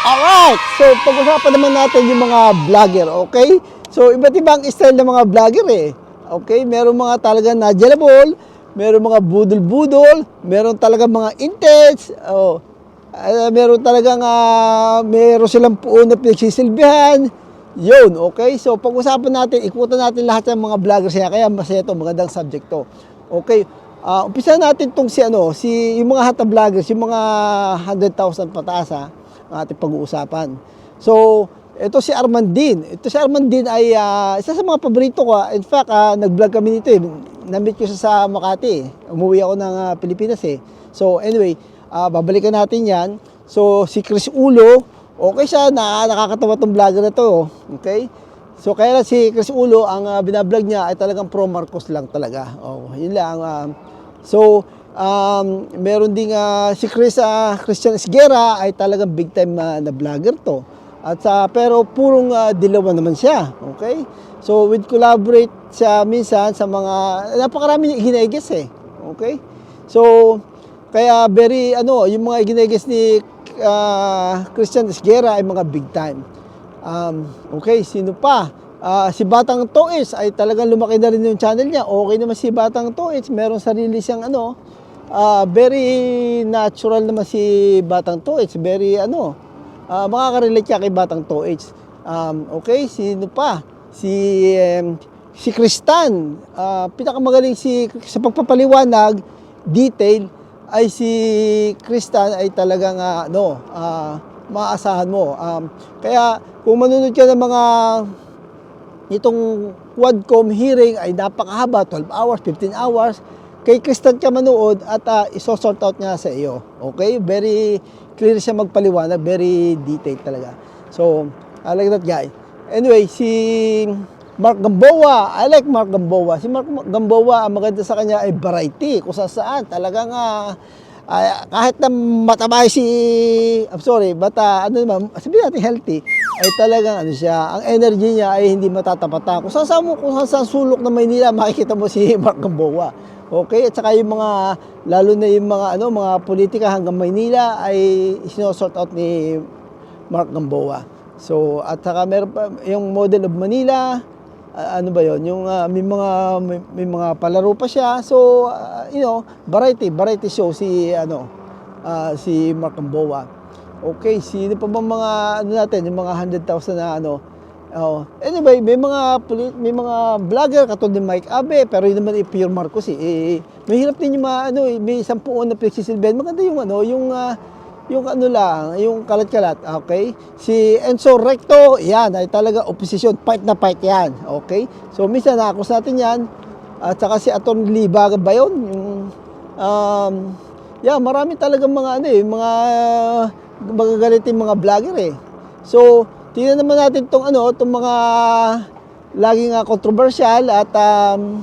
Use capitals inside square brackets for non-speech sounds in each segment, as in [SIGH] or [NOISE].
Alright! So, pag-usapan naman natin yung mga vlogger, okay? So, iba't ibang style ng mga vlogger eh. Okay? Meron mga talaga na gelable, meron mga budol-budol, meron talaga mga intense, oh, ah, meron talagang ah, meron silang puon na pinagsisilbihan. Yun, okay? So, pag-usapan natin, ikutan natin lahat ng mga vloggers niya. Kaya masaya to, magandang subject to. Okay? Ah, umpisa natin tong si ano, si yung mga hata vloggers, yung mga 100,000 pataas ha, ang ating pag-uusapan. So, ito si Armandin. Ito si Armandin ay ah, isa sa mga paborito ko. ah. In fact, ah, nag-vlog kami nito eh. Namit ko siya sa Makati. eh. Umuwi ako ng ah, Pilipinas eh. So, anyway, ah, babalikan natin yan. So, si Chris Ulo, okay siya, na, nakakatawa tong vlogger na to. oh. Okay? So, kaya lang si Chris Ulo, ang uh, binablog niya ay talagang pro Marcos lang talaga. Oh, yun lang. ah. so, um, meron ding ah, si Chris ah, Christian Esguera ay talagang big time ah, na vlogger to. At sa pero purong ah, dilawan naman siya. Okay? So, with collaborate siya minsan sa mga napakarami niya ginaigas eh. Okay? So, kaya very ano, yung mga ginaigas ni ah, Christian Esguera ay mga big time. Um, okay, sino pa? Ah, si Batang Toys ay talagang lumaki na rin yung channel niya. Okay naman si Batang Toys. Meron sarili siyang ano, ah, very natural naman si Batang Toys. Very ano, ah, makaka-relate ka kay Batang Toys. Um, okay, sino pa? Si em, si Kristan. Ah, pinakamagaling si sa pagpapaliwanag, detail ay si Kristan ay talagang ah, ano, ah, maasahan mo. Um, kaya kung manunod ka ng mga itong Quadcom hearing ay napakahaba, 12 hours, 15 hours. Kay Kristan ka manood at uh, isosort out niya sa iyo. Okay? Very clear siya magpaliwanag, very detailed talaga. So, I like that guy. Anyway, si Mark Gamboa, I like Mark Gamboa. Si Mark Gamboa, ang maganda sa kanya ay variety. Kung saan talagang ah, ay, kahit na mataba si, I'm sorry, bata, ano naman, sabihin natin healthy, ay talagang ano siya, ang energy niya ay hindi matatapata. Kung saan mo, kung saan sulok ng Maynila, makikita mo si Mark Gamboa. Okay, at saka yung mga, lalo na yung mga, ano, mga politika hanggang Maynila ay sinosort out ni Mark Gamboa. So, at saka meron pa, yung model of Manila, ah, ano ba yon yung ah, may mga may, may mga palaro pa siya. So ah, you know variety variety show si ano ah, si Mark Gamboa. Okay sino pa bang mga ano natin yung mga 100,000 na ano oh anyway may mga may mga vlogger katulad ni Mike Abe pero yun naman ay pure Marcos eh, eh mahirap din yung mga ano eh, may sampuon na pinagsisilbihan maganda yung ano yung ah, yung ano lang, yung kalat-kalat, okay? Si Enzo Recto, yan, ay talaga opposition, fight na fight yan, okay? So, minsan nakakos natin yan, at saka si Aton Libaga ba yun? Yung, um, yeah, marami talaga mga ano eh, mga magagalitin mga vlogger eh. So, tingnan naman natin tong ano, tong mga laging uh, controversial at um,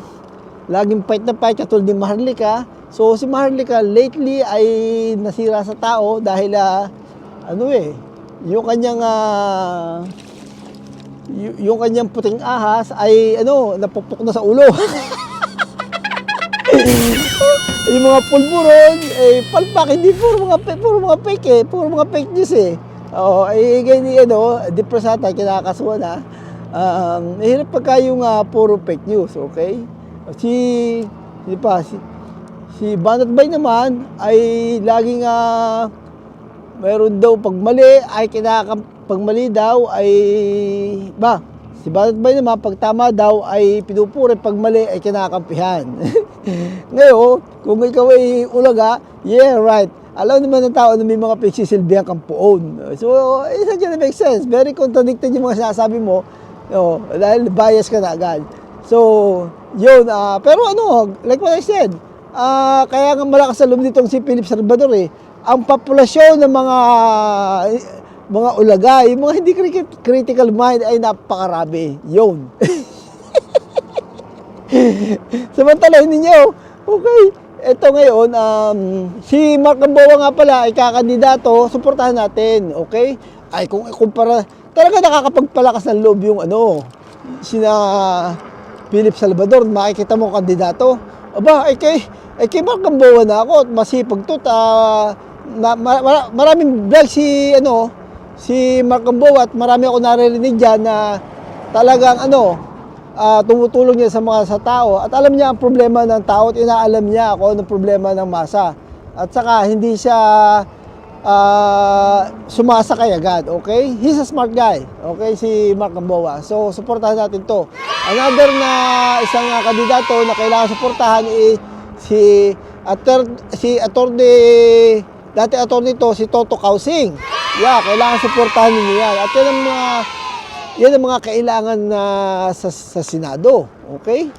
laging fight na fight katulad ni Maharlika. So si Maharlika lately ay nasira sa tao dahil ah, ano eh, yung kanyang y- yung kanyang puting ahas ay ano, napupok na sa ulo. [LAUGHS] yung mga pulburon, eh, palpak, hindi puro mga, puro mga fake eh, puro mga fake news eh. Oo, ay ganyan ano, depresata, kinakasuhan ha. Um, mahirap pagka yung ah, puro fake news, okay? Si, si pa, si, si Banat Bay naman ay laging ah, mayroon daw pag mali ay kinakam pag mali daw ay ba si Banat Bay naman pag tama daw ay pinupuri pag mali ay kinakampihan. [LAUGHS] Ngayon, kung ikaw ay ulaga, yeah, right. Alam naman ng tao na may mga pagsisilbihan kang puon. So, it doesn't make sense. Very contradicted yung mga sinasabi mo. No, dahil bias ka na agad. So, yun. ah, pero ano, like what I said, ah, kaya nga malakas sa loob nitong si Philip Salvador eh. Ang populasyon ng mga mga ulaga, yung mga hindi cri- critical mind ay napakarami. Yun. [LAUGHS] Samantalahin ninyo, okay, ito ngayon, um, si Mark Gamboa nga pala ay kakandidato, suportahan natin, okay? Ay kung ikumpara, talaga nakakapagpalakas ng loob yung ano, sina Philip Salvador, makikita mo kandidato. Aba, ay kay, ay kay Mark Gamboa na ako, at masipag to, ta, ma- ma- maraming vlog si, ano, si Mark Gamboa at marami ako naririnig dyan na talagang ano, ah, tumutulong niya sa mga sa tao at alam niya ang problema ng tao at inaalam niya kung ano problema ng masa. At saka hindi siya ah, sumasakay agad, okay? He's a smart guy, okay? Si Mark Gamboa. So, suportahan natin to. Another na isang ah, kandidato na kailangan suportahan is si ator si attorney dati attorney to si Toto Kausing. Yeah, kailangan suportahan niyo yan. At yan ang mga yan ang mga kailangan na sa, sa Senado, okay?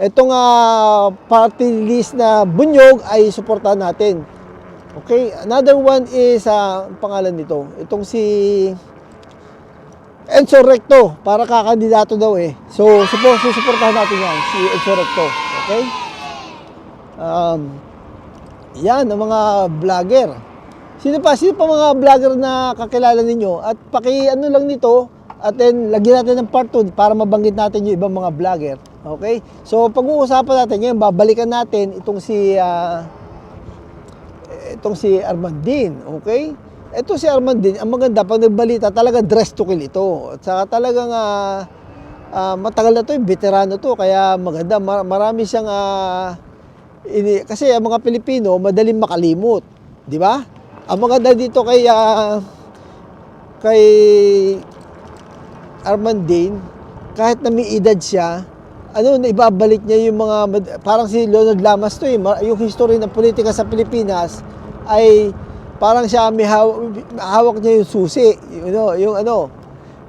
Itong ah, party list na bunyog ay suportahan natin. Okay, another one is ang pangalan nito. Itong si Enzo Recto para kakandidato daw eh. So, suppose susuportahan natin yan, si Enzo Recto. Okay? Um, yan, ang mga vlogger. Sino pa? Sino pa mga vlogger na kakilala ninyo? At paki ano lang nito, at then lagyan natin ng part 2 para mabanggit natin yung ibang mga vlogger. Okay? So, pag-uusapan natin ngayon, babalikan natin itong si ah, itong si Armandin, okay? Ito si Armandin, ang maganda pag nagbalita, talaga dress to kill ito. At saka talagang ah, ah, matagal na to, veterano to, kaya maganda. Mar- marami siyang ah, ini, kasi ang mga Pilipino madaling makalimot, di ba? Ang maganda dito kay ah, kay Armandin, kahit na may edad siya, ano, naibabalik niya yung mga, parang si Leonard Lamas to eh, yung history ng politika sa Pilipinas ay parang siya may haw- hawak niya yung susi, you know, yung ano,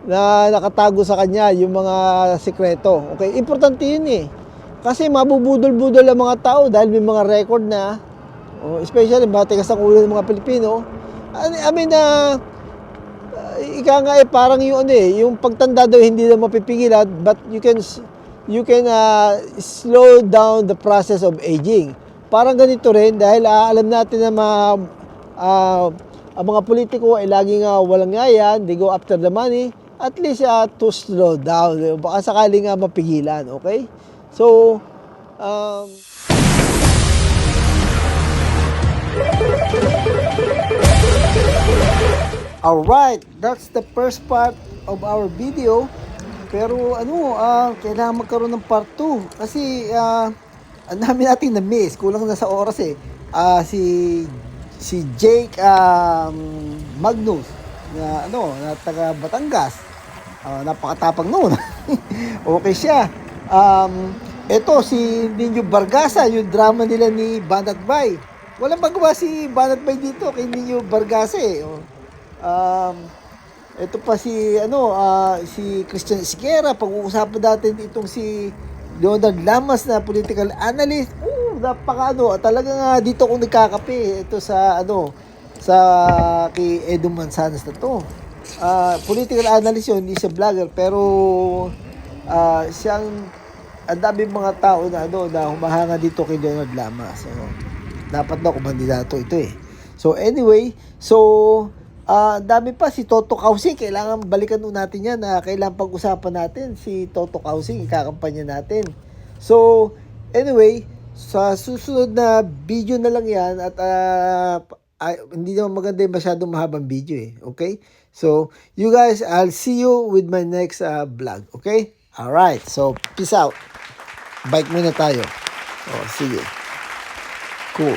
na nakatago sa kanya, yung mga sikreto. Okay, importante yun eh. Kasi mabubudol-budol ang mga tao dahil may mga record na, oh, especially matigas ang ulo ng mga Pilipino. I mean, na ika nga eh parang yung ano eh, yung pagtanda daw hindi na mapipigilan but you can you can uh, slow down the process of aging. Parang ganito rin dahil ah, alam natin na mga ah, ang mga politiko ay laging uh, walang ngayan, they go after the money, at least uh, to slow down. Baka sakaling nga mapigilan, okay? So, um, Alright, that's the first part of our video. Pero ano, ah, kailangan magkaroon ng part 2. Kasi ah, ang dami nating na-miss. Kulang na sa oras eh. Ah, si si Jake um, Magnus na ano, na taga Batangas. Ah, napakatapang noon. [LAUGHS] okay siya. Um, ito si Ninyo Bargasa, yung drama nila ni Banat Bay. Walang magawa si Banat Bay dito kay Ninyo Bargasa eh. Oh. Um, ito pa si ano ah, si Christian Esquera pag-uusapan natin itong si Leonard Lamas na political analyst. Oo, napaka ano, talaga nga dito kung nagkakape ito sa ano sa kay Edo Manzanas na to. Ah, political analyst yun, hindi siya vlogger pero ah, siyang ang daming mga tao na ano na humahanga dito kay Leonard Lamas. So, dapat daw kumandidato ito eh. So anyway, so ah dami pa si Toto Kausing, kailangan balikan nun natin yan na kailangan pag-usapan natin si Toto Kausing, ikakampanya natin. So anyway, sa susunod na video na lang yan at ah, ay, hindi naman maganda yung masyadong mahabang video eh. Okay? So, you guys, I'll see you with my next ah, vlog. Okay? Alright. So, peace out. Bike muna tayo. Oh, sige. Cool.